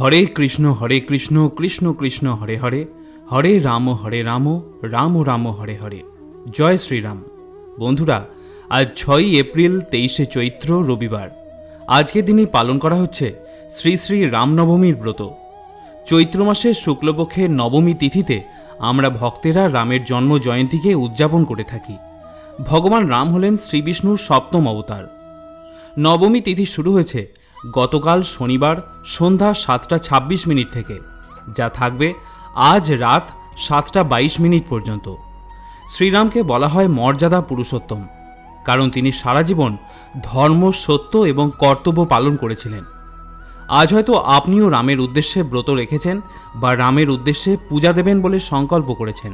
হরে কৃষ্ণ হরে কৃষ্ণ কৃষ্ণ কৃষ্ণ, হরে হরে। হরে রাম হরে রাম রাম রাম, হরে হরে। জয় শ্রীরাম। বন্ধুরা, আজ ছয়ই এপ্রিল, তেইশে চৈত্র, রবিবার। আজকের দিনই পালন করা হচ্ছে শ্রী শ্রী রামনবমীর ব্রত। চৈত্র মাসের শুক্লপক্ষের নবমী তিথিতে আমরা ভক্তেরা রামের জন্ম জয়ন্তীকে উদযাপন করে থাকি। ভগবান রাম হলেন শ্রীবিষ্ণুর সপ্তম অবতার। নবমী তিথি শুরু হয়েছে গতকাল শনিবার সন্ধ্যা সাতটা ছাব্বিশ মিনিট থেকে, যা থাকবে আজ রাত সাতটা বাইশ মিনিট পর্যন্ত। শ্রীরামকে বলা হয় মর্যাদা পুরুষোত্তম, কারণ তিনি সারা জীবন ধর্ম, সত্য এবং কর্তব্য পালন করেছিলেন। আজ হয়তো আপনিও রামের উদ্দেশ্যে ব্রত রেখেছেন বা রামের উদ্দেশ্যে পূজা দেবেন বলে সংকল্প করেছেন।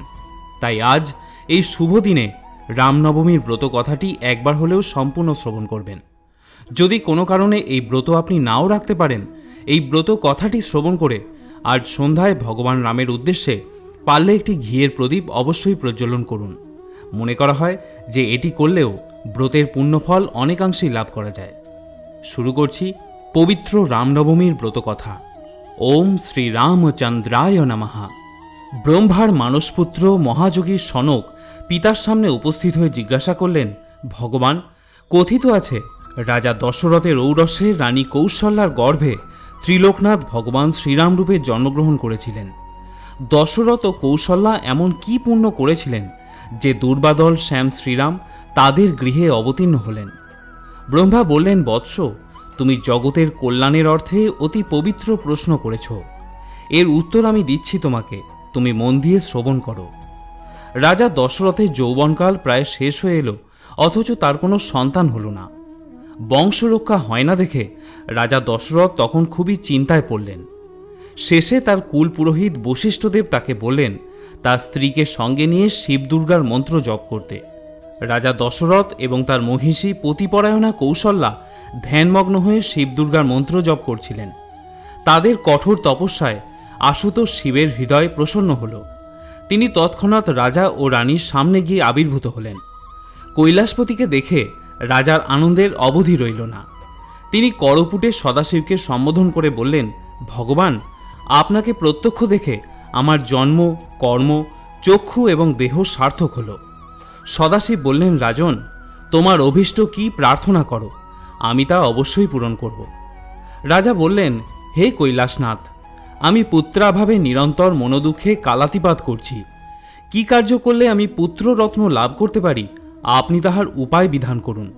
তাই আজ এই শুভ দিনে রামনবমীর ব্রত কথাটি একবার হলেও সম্পূর্ণ শ্রবণ করবেন। যদি কোনো কারণে এই ব্রত আপনি নাও রাখতে পারেন, এই ব্রত কথাটি শ্রবণ করে আজ সন্ধ্যায় ভগবান রামের উদ্দেশ্যে পারলে একটি ঘিয়ের প্রদীপ অবশ্যই প্রজ্বলন করুন। মনে করা হয় যে এটি করলেও ব্রতের পুণ্যফল অনেকাংশেই লাভ করা যায়। শুরু করছি পবিত্র রামনবমীর ব্রত কথা ওম শ্রী রামচন্দ্রায় নমঃ। ব্রহ্মার মানসপুত্র মহাযোগী সনক পিতার সামনে উপস্থিত হয়ে জিজ্ঞাসা করলেন, ভগবান, কথিত আছে রাজা দশরথের ঔরসে রানী কৌশল্যার গর্ভে ত্রিলোকনাথ ভগবান শ্রীরাম রূপে জন্মগ্রহণ করেছিলেন। দশরথ ও কৌশল্যা এমন কি পুণ্য করেছিলেন যে দুর্বাদল শ্যাম শ্রীরাম তাদের গৃহে অবতীর্ণ হলেন। ব্রহ্মা বললেন, বৎস, তুমি জগতের কল্যাণের অর্থে অতি পবিত্র প্রশ্ন করেছ। এর উত্তর আমি দিচ্ছি তোমাকে, তুমি মন দিয়ে শ্রবণ করো। রাজা দশরথের যৌবনকাল প্রায় শেষ হয়ে এলো, অথচ তার কোনো সন্তান হলো না। বংশরক্ষা হয় না দেখে রাজা দশরথ তখন খুবই চিন্তায় পড়লেন। শেষে তার কুল পুরোহিত বশিষ্ঠদেব তাকে বললেন, তার স্ত্রীকে সঙ্গে নিয়ে শিবদুর্গার মন্ত্র জপ করতে। রাজা দশরথ এবং তার মহিষী পতিপরায়ণা কৌশল্যা ধ্যানমগ্ন হয়ে শিবদুর্গার মন্ত্র জপ করছিলেন। তাদের কঠোর তপস্যায় আশুতোষ শিবের হৃদয় প্রসন্ন হল। তিনি তৎক্ষণাৎ রাজা ও রানীর সামনে গিয়ে আবির্ভূত হলেন। কৈলাসপতিকে দেখে রাজার আনন্দের অবধি রইল না। তিনি করপুটে সদাশিবকে সম্বোধন করে বললেন, ভগবান, আপনাকে প্রত্যক্ষ দেখে আমার জন্ম, কর্ম, চক্ষু এবং দেহ সার্থক হল। সদাশিব বললেন, রাজন, তোমার অভীষ্ট কি প্রার্থনা করো, আমি তা অবশ্যই পূরণ করব। রাজা বললেন, হে কৈলাসনাথ, আমি পুত্রাভাবে নিরন্তর মনোদুঃখে কালাতিপাত করছি। কি কার্য করলে আমি পুত্ররত্ন লাভ করতে পারি আপনি তাহার উপায় বিধান করুন।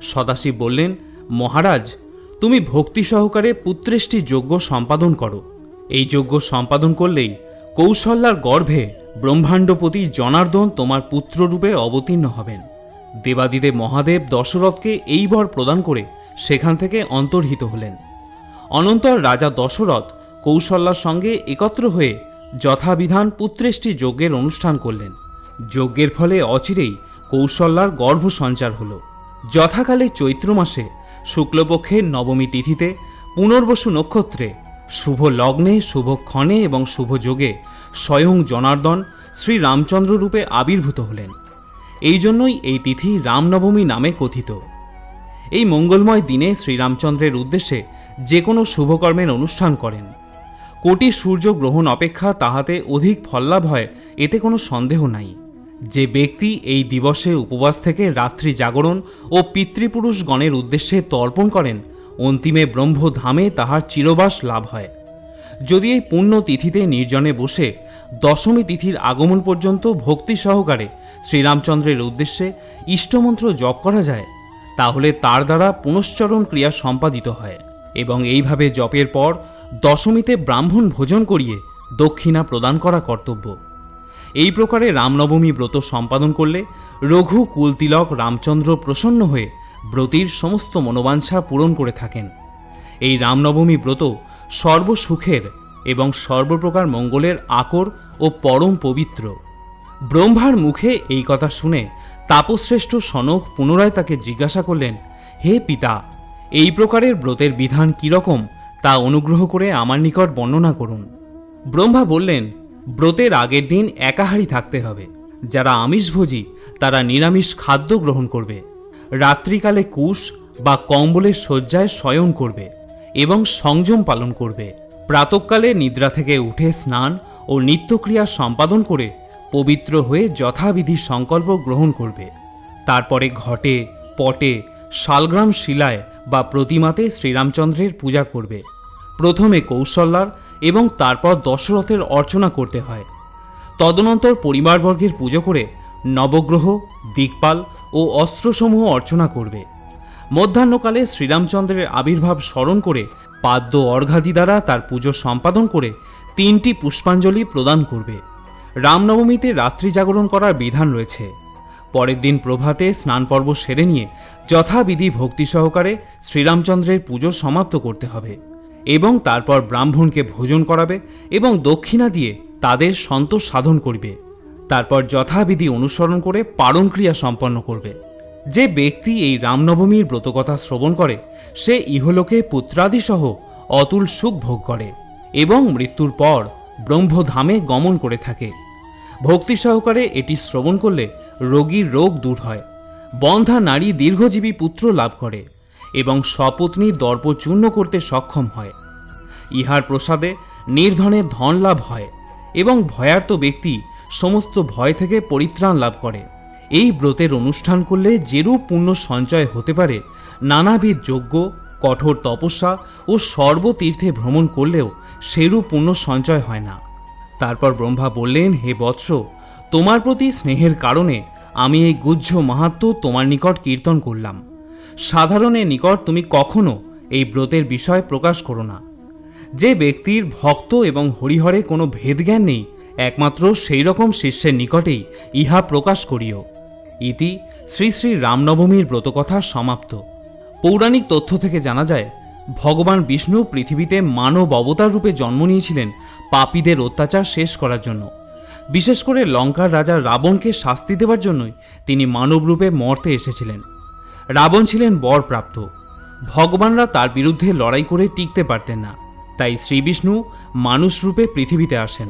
সদাশিব বললেন, মহারাজ, তুমি ভক্তি সহকারে পুত্রেষ্টি যজ্ঞ সম্পাদন করো। এই যজ্ঞ সম্পাদন করলেই কৌশল্যার গর্ভে ব্রহ্মাণ্ডপতি জনার্দন তোমার পুত্ররূপে অবতীর্ণ হবেন। দেবাদিদেব মহাদেব দশরথকে এই বর প্রদান করে সেখান থেকে অন্তর্হিত হলেন। অনন্তর রাজা দশরথ কৌশল্যার সঙ্গে একত্র হয়ে যথাবিধান পুত্রেষ্টি যজ্ঞের অনুষ্ঠান করলেন। যজ্ঞের ফলে অচিরেই কৌশল্যার গর্ভ সঞ্চার হল। যথাকালে চৈত্র মাসে শুক্লপক্ষের নবমী তিথিতে পুনর্বসু নক্ষত্রে শুভ লগ্নে শুভক্ষণে এবং শুভ যোগে স্বয়ং জনার্দন শ্রী রামচন্দ্র রূপে আবির্ভূত হলেন। এই জন্যই এই তিথি রামনবমী নামে কথিত। এই মঙ্গলময় দিনে শ্রীরামচন্দ্রের উদ্দেশ্যে যে কোনো শুভকর্মের অনুষ্ঠান করেন। কোটি সূর্য গ্রহণ অপেক্ষা তাহাতে অধিক ফললাভ হয়, এতে কোনো সন্দেহ নাই। যে ব্যক্তি এই দিবসে উপবাস থেকে রাত্রি জাগরণ ও পিতৃপুরুষগণের উদ্দেশ্যে তর্পণ করেন, অন্তিমে ব্রহ্মধামে তাহার চিরবাস লাভ হয়। যদি এই পুণ্য তিথিতে নির্জনে বসে দশমী তিথির আগমন পর্যন্ত ভক্তি সহকারে শ্রীরামচন্দ্রের উদ্দেশ্যে ইষ্টমন্ত্র জপ করা যায়, তাহলে তার দ্বারা পুনশ্চরণ ক্রিয়া সম্পাদিত হয় এবং এইভাবে জপের পর দশমীতে ব্রাহ্মণ ভোজন করিয়ে দক্ষিণা প্রদান করা কর্তব্য। এই প্রকারে রামনবমী ব্রত সম্পাদন করলে রঘু কুলতিলক রামচন্দ্র প্রসন্ন হয়ে ব্রতির সমস্ত মনোবাঞ্ছা পূরণ করে থাকেন। এই রামনবমী ব্রত সর্বসুখের এবং সর্বপ্রকার মঙ্গলের আকর ও পরম পবিত্র। ব্রহ্মার মুখে এই কথা শুনে তাপশ্রেষ্ঠ সনক পুনরায় তাকে জিজ্ঞাসা করলেন, হে পিতা, এই প্রকারের ব্রতের বিধান কীরকম তা অনুগ্রহ করে আমার নিকট বর্ণনা করুন। ব্রহ্মা বললেন ব্রতের আগের দিন একাহারি থাকতে হবে। যারা আমিষভোজী, তারা নিরামিষ খাদ্য গ্রহণ করবে। রাত্রিকালে কুশ বা কম্বলের শয্যায় শয়ন করবে এবং সংযম পালন করবে। প্রাতকালে নিদ্রা থেকে উঠে স্নান ও নিত্যক্রিয়া সম্পাদন করে পবিত্র হয়ে যথাবিধি সংকল্প গ্রহণ করবে। তারপরে ঘটে, পটে, শালগ্রাম শিলায় বা প্রতিমাতে শ্রীরামচন্দ্রের পূজা করবে। প্রথমে কৌশল্যার এবং তারপর দশরথের অর্চনা করতে হয়। তদনন্তর পরিবারবর্গের পুজো করে নবগ্রহ, দিকপাল ও অস্ত্রসমূহ অর্চনা করবে। মধ্যাহ্নকালে শ্রীরামচন্দ্রের আবির্ভাব স্মরণ করে পাদ্য অর্ঘাদি দ্বারা তার পুজো সম্পাদন করে তিনটি পুষ্পাঞ্জলি প্রদান করবে। রামনবমীতে রাত্রি জাগরণ করার বিধান রয়েছে। পরের দিন প্রভাতে স্নান পর্ব সেরে নিয়ে যথাবিধি ভক্তি সহকারে শ্রীরামচন্দ্রের পুজো সমাপ্ত করতে হবে। এবং তারপর ব্রাহ্মণকে ভোজন করাবে এবং দক্ষিণা দিয়ে তাদের সন্তোষ সাধন করবে। তারপর যথাবিধি অনুসরণ করে পারণ ক্রিয়া সম্পন্ন করবে। যে ব্যক্তি এই রামনবমীর ব্রতকথা শ্রবণ করে, সে ইহলোকে পুত্রাদিসহ অতুল সুখ ভোগ করে এবং মৃত্যুর পর ব্রহ্মধামে গমন করে থাকে। ভক্তি সহকারে এটি শ্রবণ করলে রোগীর রোগ দূর হয়। বন্ধা নারী দীর্ঘজীবী পুত্র লাভ করে। এবং স্বপত্নী দর্প চূর্ণ করতে সক্ষম হয়। ইহার প্রসাদে নির্ধনের ধন লাভ হয় এবং ভয়ার্ত ব্যক্তি সমস্ত ভয় থেকে পরিত্রাণ লাভ করে। এই ব্রতের অনুষ্ঠান করলে যেরূপ পুণ্য সঞ্চয় হতে পারে, নানাবিধ যজ্ঞ, কঠোর তপস্যা ও সর্বতীর্থে ভ্রমণ করলেও সেরূপ পুণ্য সঞ্চয় হয় না। তারপর ব্রহ্মা বললেন, হে বৎস, তোমার প্রতি স্নেহের কারণে আমি এই গুহ্য মাহাত্ম তোমার নিকট কীর্তন করলাম। সাধারণের নিকট তুমি কখনো এই ব্রতের বিষয় প্রকাশ করো না। যে ব্যক্তির ভক্ত এবং হরিহরে কোনো ভেদজ্ঞান নেই, একমাত্র সেই রকম শিষ্যের নিকটেই ইহা প্রকাশ করিও। ইতি শ্রী শ্রী রামনবমীর ব্রতকথা সমাপ্ত। পৌরাণিক তথ্য থেকে জানা যায়, ভগবান বিষ্ণু পৃথিবীতে মানব অবতার রূপে জন্ম নিয়েছিলেন পাপীদের অত্যাচার শেষ করার জন্য। বিশেষ করে লঙ্কার রাজা রাবণকে শাস্তি দেওয়ার জন্যই তিনি মানব রূপে মর্তে এসেছিলেন। রাবণ ছিলেন বরপ্রাপ্ত। ভগবানরা তার বিরুদ্ধে লড়াই করে টিকতে পারতেন না। তাই শ্রীবিষ্ণু মানুষ রূপে পৃথিবীতে আসেন।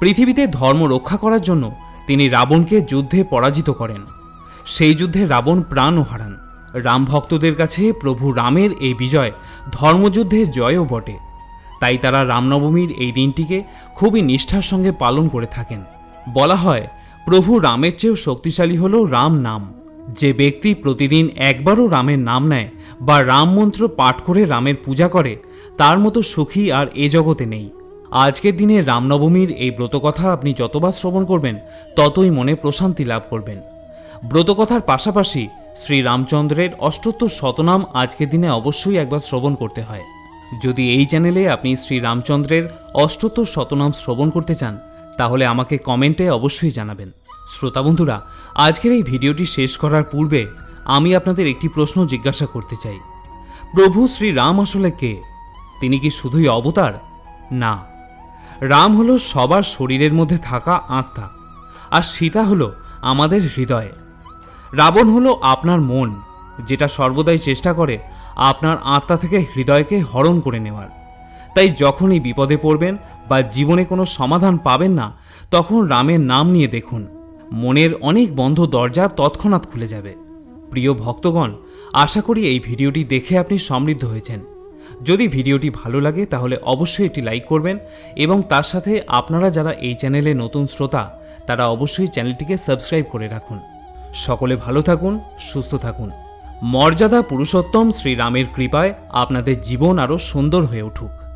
পৃথিবীতে ধর্ম রক্ষা করার জন্য তিনি রাবণকে যুদ্ধে পরাজিত করেন। সেই যুদ্ধে রাবণ প্রাণও হারান। রাম ভক্তদের কাছে প্রভু রামের এই বিজয় ধর্মযুদ্ধের জয়ও বটে। তাই তারা রামনবমীর এই দিনটিকে খুবই নিষ্ঠার সঙ্গে পালন করে থাকেন। বলা হয়, প্রভু রামের চেয়েও শক্তিশালী হল রাম নাম। যে ব্যক্তি প্রতিদিন একবারও রামের নাম নেয় বা রাম মন্ত্র পাঠ করে রামের পূজা করে, তার মতো সুখী আর এ জগতে নেই। আজকের দিনে রামনবমীর এই ব্রতকথা আপনি যতবার শ্রবণ করবেন, ততই মনে প্রশান্তি লাভ করবেন। ব্রতকথার পাশাপাশি শ্রী রামচন্দ্রের অষ্টোত্তর শতনাম আজকের দিনে অবশ্যই একবার শ্রবণ করতে হয়। যদি এই চ্যানেলে আপনি শ্রী রামচন্দ্রের অষ্টোত্তর শতনাম শ্রবণ করতে চান, তাহলে আমাকে কমেন্টে অবশ্যই জানাবেন। শ্রোতা বন্ধুরা, আজকের এই ভিডিওটি শেষ করার পূর্বে আমি আপনাদের একটি প্রশ্ন জিজ্ঞাসা করতে চাই। প্রভু শ্রী রাম আসলে কে? তিনি কি শুধুই অবতার? না। রাম হলো সবার শরীরের মধ্যে থাকা আত্মা, আর সীতা হলো আমাদের হৃদয়ে। রাবণ হলো আপনার মন, যেটা সর্বদাই চেষ্টা করে আপনার আত্মা থেকে হৃদয়কে হরণ করে নেওয়ার। তাই যখনই বিপদে পড়বেন বা জীবনে কোনো সমাধান পাবেন না, তখন রামের নাম নিয়ে দেখুন। মনের অনেক বন্ধ দরজা তৎক্ষণাৎ খুলে যাবে। প্রিয় ভক্তগণ, আশা করি এই ভিডিওটি দেখে আপনি সমৃদ্ধ হয়েছেন। যদি ভিডিওটি ভালো লাগে, তাহলে অবশ্যই একটি লাইক করবেন এবং তার সাথে আপনারা যারা এই চ্যানেলে নতুন শ্রোতা, তারা অবশ্যই চ্যানেলটিকে সাবস্ক্রাইব করে রাখুন। সকলে ভালো থাকুন, সুস্থ থাকুন। মর্যাদা পুরুষোত্তম শ্রীরামের কৃপায় আপনাদের জীবন আরও সুন্দর হয়ে উঠুক।